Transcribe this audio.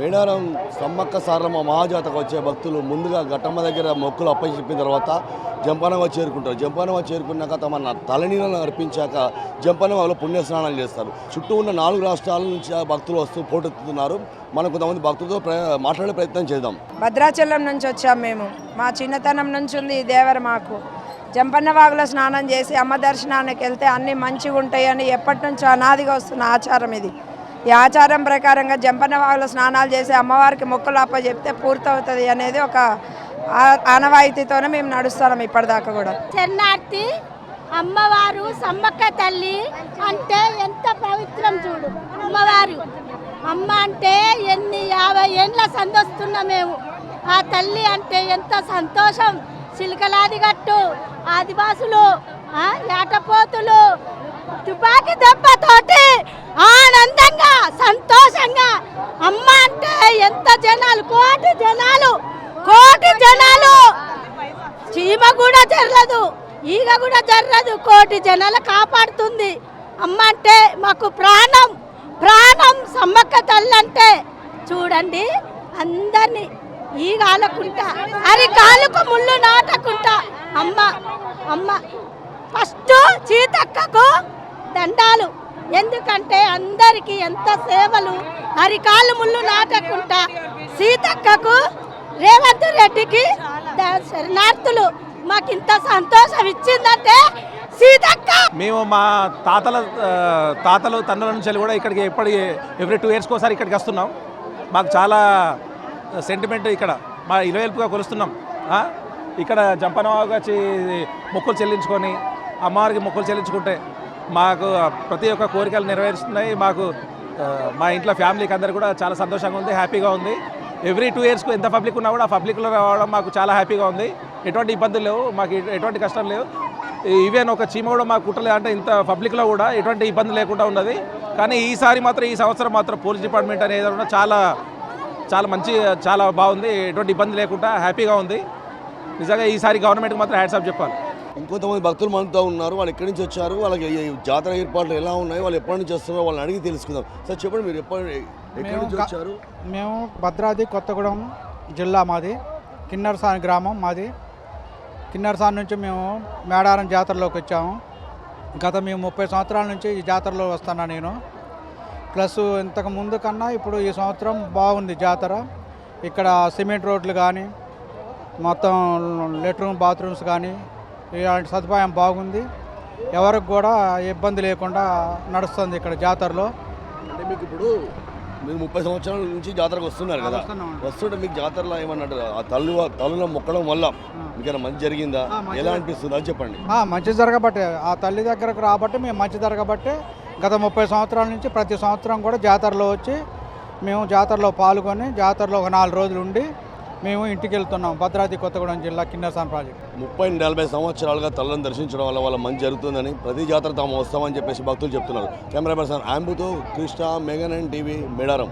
మేడారం సమ్మక్క సారమ్మ మహాజాతకు వచ్చే భక్తులు ముందుగా ఘట్టమ్మ దగ్గర మొక్కులు అప్పచెప్పిన తర్వాత జంపనవ చేరుకుంటారు. జంపనవ చేరుకున్నాక తమ తలనీళ్ళను అర్పించాక జంపనవలో పుణ్యస్నానాలు చేస్తారు. చుట్టూ ఉన్న నాలుగు రాష్ట్రాల నుంచి భక్తులు వస్తూ పోటెత్తుతున్నారు మనం కొంతమంది భక్తులతో మాట్లాడే ప్రయత్నం చేద్దాం. భద్రాచలం నుంచి వచ్చాం మేము. మా చిన్నతనం నుంచి ఉంది ఈ దేవర మాకు. జంపన్నవాగులో స్నానం చేసి అమ్మ దర్శనానికి వెళ్తే అన్నీ మంచిగా ఉంటాయని ఎప్పటి నుంచో అనాదిగా వస్తున్న ఆచారం ఇది. ఈ ఆచారం ప్రకారంగా జంపన్నవాగులో స్నానాలు చేసి అమ్మవారికి మొక్కలు అప్ప చెప్తే పూర్తవుతుంది అనేది ఒక ఆనవాయితీతోనే మేము నడుస్తున్నాం ఇప్పటిదాకా కూడా. చెన్నార్తి అమ్మవారు సమ్మక్క తల్లి అంటే ఎంత పవిత్రం చూడు. అమ్మవారు అమ్మ అంటే ఎన్ని యాభై ఏండ్ల సందొస్తున్నాం మేము. ఆ తల్లి అంటే ఎంత సంతోషం. చిలకలాది గట్టు ఆదివాసులు ఆ, ఏటపోతులు తుపాకీ దెబ్బతోటి ఆనందంగా సంతోషంగా అమ్మ అంటే ఎంత జనాలు కోటి జనాలు కోటి జనాలు. చీమ కూడా జరగదు ఈగ కూడా జరగదు కోటి జనాలు కాపాడుతుంది. అమ్మ అంటే మాకు ప్రాణం ప్రాణం సమ్మక్క తల్లి అంటే చూడండి అందరినీ ఈగ ఆలకుంటా అరి కాలుకు ముళ్ళు నాటకుంటా. అమ్మ అమ్మ ఫస్ట్ చీతక్కకు ఎందుకంటే అందరికీ ఎంత సేవలు అరికాలు ముళ్ళు నాటకుంటా సీతక్కకు రేవంత్ రెడ్డికి శరణార్థులు మాకు ఇంత సంతోషం ఇచ్చిందంటే సీతక్క! మేము మా తాతల తాతలు తండ్రుల నుంచి కూడా ఇక్కడికి ఎప్పటి ఎవ్రీ టూ ఇయర్స్కి ఒకసారి ఇక్కడికి వస్తున్నాం. మాకు చాలా సెంటిమెంట్ ఇక్కడ. మా ఇరవైపుగా కొలుస్తున్నాం. ఇక్కడ జంపనవాగా వచ్చి మొక్కులు చెల్లించుకొని అమ్మవారికి మొక్కులు చెల్లించుకుంటే మాకు ప్రతి ఒక్క కోరికలు నెరవేరుస్తున్నాయి. మాకు మా ఇంట్లో ఫ్యామిలీకి అందరు కూడా చాలా సంతోషంగా ఉంది హ్యాపీగా ఉంది. ఎవ్రీ టూ ఇయర్స్కు ఎంత పబ్లిక్ ఉన్నా కూడా ఆ పబ్లిక్లో రావడం మాకు చాలా హ్యాపీగా ఉంది. ఎటువంటి ఇబ్బందులు లేవు మాకు ఎటువంటి కష్టం లేవు. ఈవెన్ ఒక చీమ కూడా మాకు కుట్టలేదు అంటే ఇంత పబ్లిక్లో కూడా ఎటువంటి ఇబ్బంది లేకుండా ఉన్నది. కానీ ఈసారి మాత్రం ఈ సంవత్సరం మాత్రం పోలీస్ డిపార్ట్మెంట్ అనేది కూడా చాలా చాలా మంచి చాలా బాగుంది. ఎటువంటి ఇబ్బంది లేకుండా హ్యాపీగా ఉంది. నిజంగా ఈసారి గవర్నమెంట్కి మాత్రం హ్యాట్సాప్ చెప్పాలి. ఇంకొంతమంది భక్తులు మనతో ఉన్నారు. వాళ్ళు ఎక్కడి నుంచి వచ్చారు? వాళ్ళకి జాతర ఏర్పాట్లు ఎలా ఉన్నాయి? వాళ్ళు ఎప్పటి నుంచి వస్తున్నారో వాళ్ళని అడిగి తెలుసుకుందాం. సార్ చెప్పండి మీరు ఎప్పటి ఎక్కడి నుంచి మేము వచ్చారు? మేము భద్రాద్రి కొత్తగూడెం జిల్లా మాది. కిన్నరసాని గ్రామం మాది. కిన్నరసాని నుంచి మేము మేడారం జాతరలోకి వచ్చాము. గత మేము ముప్పై సంవత్సరాల నుంచి ఈ జాతరలో వస్తున్నా నేను. ప్లస్ ఇంతకు ముందు కన్నా ఇప్పుడు ఈ సంవత్సరం బాగుంది జాతర. ఇక్కడ సిమెంట్ రోడ్లు కానీ మొత్తం లెట్రూమ్ బాత్రూమ్స్ కానీ ఇలాంటి సదుపాయం బాగుంది. ఎవరికి కూడా ఇబ్బంది లేకుండా నడుస్తుంది ఇక్కడ జాతరలో. అంటే మీకు ఇప్పుడు మీరు ముప్పై సంవత్సరాల నుంచి జాతరకు వస్తున్నారు కదా. వస్తుంటే మీకు జాతరలో ఏమన్నట్టు ఆ తల్లు తల్లులో మొక్కడం వల్ల మీకైనా మంచి జరిగిందా? ఎలా అనిపిస్తుంది? అది చెప్పండి. మంచి జరగబట్టే. ఆ తల్లి దగ్గరకు రాబట్టి మేము మంచి జరగబట్టే గత ముప్పై సంవత్సరాల నుంచి ప్రతి సంవత్సరం కూడా జాతరలో వచ్చి మేము జాతరలో పాల్గొని జాతరలో ఒక నాలుగు రోజులు ఉండి మేము ఇంటికి వెళ్తున్నాం భద్రాద్రి కొత్తగూడెం జిల్లా కిన్నెరసాన్ ప్రాజెక్ట్. ముప్పై నలభై సంవత్సరాలుగా తల్లను దర్శించడం వల్ల వాళ్ళ మంచి జరుగుతుందని ప్రతి జాతర తాము వస్తామని చెప్పేసి భక్తులు చెప్తున్నారు. కెమెరా పర్సన్ ఆంబుతో కృష్ణ మెగన్ అండ్ టీవీ మేడారం.